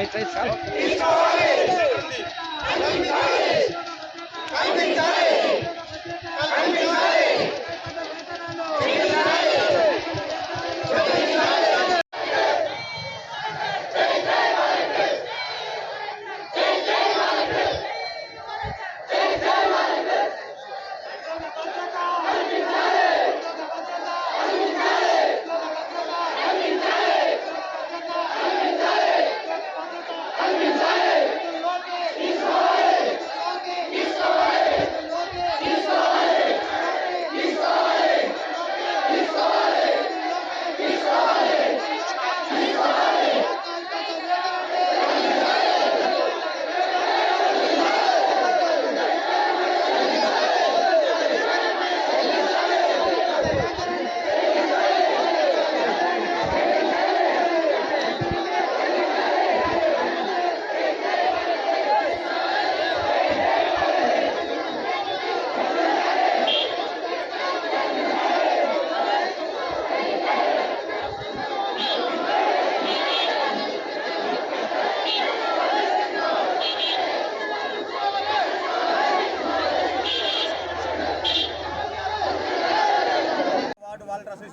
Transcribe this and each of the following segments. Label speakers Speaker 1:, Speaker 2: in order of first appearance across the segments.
Speaker 1: Right right sir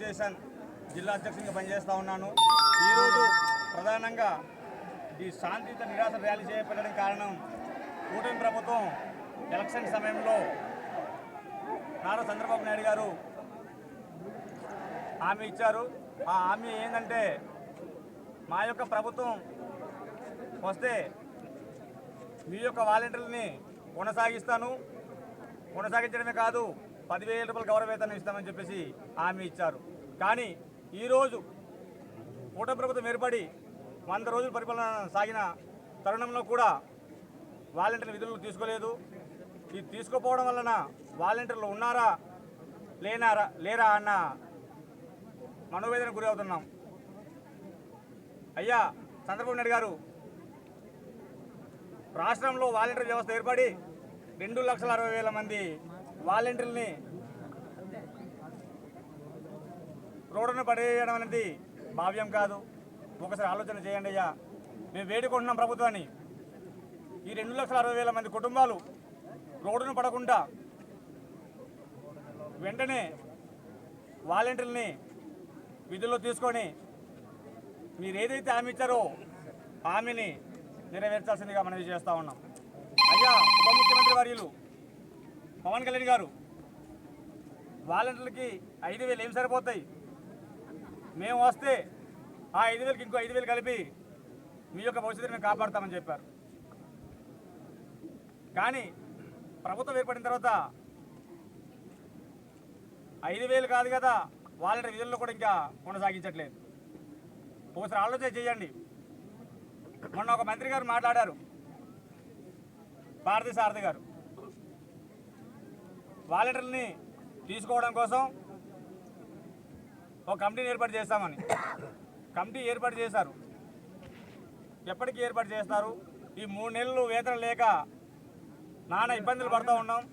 Speaker 2: association జిల్లా అధ్యక్షునిగా పనిచేస్తూ ఉన్నాను. ఈరోజు ప్రధానంగా ఈ శాంతియుత నిరాశ ర్యాలీ చేపట్టడం కారణం కూటమి ప్రభుత్వం ఎలక్షన్ సమయంలో నారా చంద్రబాబు నాయుడు గారు హామీ ఇచ్చారు. ఆ హామీ ఏంటంటే మా యొక్క ప్రభుత్వం వస్తే మీ యొక్క వాలంటీర్లని కొనసాగిస్తాను. కొనసాగించడమే కాదు పదివేల రూపాయల గౌరవేతనం ఇస్తామని చెప్పేసి హామీ ఇచ్చారు. కానీ ఈరోజు కూట ప్రభుత్వం ఏర్పడి వంద రోజుల పరిపాలన సాగిన తరుణంలో కూడా వాలంటీర్ల విధులు తీసుకోలేదు. ఇది తీసుకోపోవడం వలన వాలంటీర్లు ఉన్నారా లేనారా లేరా అన్న మనోవేదన గురి అవుతున్నాం. అయ్యా చంద్రబాబు నాయుడు గారు రాష్ట్రంలో వాలంటీర్ వ్యవస్థ ఏర్పడి రెండు లక్షల అరవై వేల మంది వాలంటీర్ని రోడ్డును పడేయడం అనేది భావ్యం కాదు. ఒకసారి ఆలోచన చేయండి అయ్యా. మేము వేడుకుంటున్నాం ప్రభుత్వాన్ని. ఈ రెండు లక్షల అరవై వేల మంది కుటుంబాలు రోడ్డును పడకుండా వెంటనే వాలంటీర్ని విధుల్లో తీసుకొని మీరు ఏదైతే హామీ ఇచ్చారో హామీని నెరవేర్చాల్సిందిగా మనవి చేస్తూ ఉన్నాం. అయ్యా ఉప ముఖ్యమంత్రి వర్యులు పవన్ కళ్యాణ్ గారు వాలంటీర్లకి ఐదు వేలు ఏం సరిపోతాయి? మేము వస్తే ఆ ఐదు వేలకి ఇంకో ఐదు వేలు కలిపి మీ యొక్క భవిష్యత్తుని మేము కాపాడతామని చెప్పారు. కానీ ప్రభుత్వం ఏర్పడిన తర్వాత ఐదు వేలు కాదు కదా వాళ్ళ విధుల్లో కూడా ఇంకా కొనసాగించట్లేదు. ఒకసారి ఆలోచన చేయండి. మొన్న ఒక మంత్రి గారు మాట్లాడారు. భారతీ సారథి గారు. వాలంటీర్ని తీసుకోవడం కోసం ఒక కమిటీని ఏర్పాటు చేస్తామని. కమిటీ ఏర్పాటు చేశారు. ఎప్పటికీ ఏర్పాటు చేస్తారు? ఈ మూడు నెలలు వేతనం లేక నానా ఇబ్బందులు పడుతూ ఉన్నాం.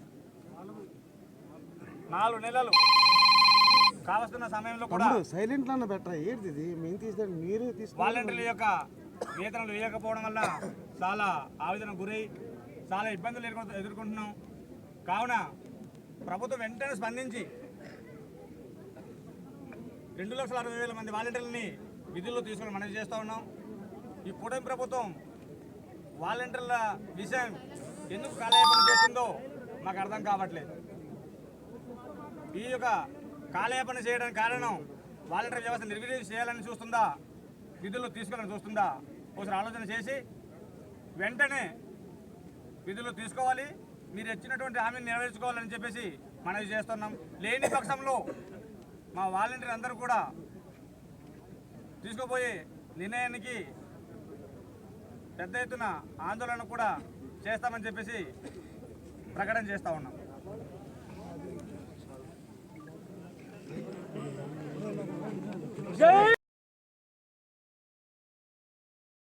Speaker 2: నాలుగు నెలలు కావస్తున్న సమయంలో కూడా
Speaker 3: సైలెంట్ బెటర్? ఇది? మేము మీరు తీసుకు
Speaker 2: వాలంటీర్ల యొక్క వేతనాలు వేయకపోవడం వల్ల చాలా ఆవేదన గురై చాలా ఇబ్బందులు ఎదుర్కొ- ఎదుర్కొంటున్నాం. కావున ప్రభుత్వం వెంటనే స్పందించి రెండు లక్షల అరవై వేల మంది వాలంటీర్లని విధుల్లో తీసుకొని మనవి చేస్తూ ఉన్నాం. ఈ కూటమి ప్రభుత్వం వాలంటీర్ల విషయం ఎందుకు కాలయాపన చేస్తుందో మాకు అర్థం కావట్లేదు. ఈ యొక్క కాలయాపన చేయడానికి కారణం వాలంటీర్ వ్యవస్థ నిర్వీర్యం చేయాలని చూస్తుందా విధుల్లో తీసుకోవాలని చూస్తుందా ఒకసారి ఆలోచన చేసి వెంటనే విధులు తీసుకోవాలి. మీరు ఇచ్చినటువంటి హామీని నెరవేర్చుకోవాలని చెప్పేసి మనవి చేస్తున్నాం. లేని పక్షంలో మా వాలంటీర్ అందరూ కూడా తీసుకుపోయే నిర్ణయానికి పెద్ద ఎత్తున ఆందోళన కూడా చేస్తామని చెప్పేసి ప్రకటన చేస్తూ ఉన్నాం.
Speaker 1: జై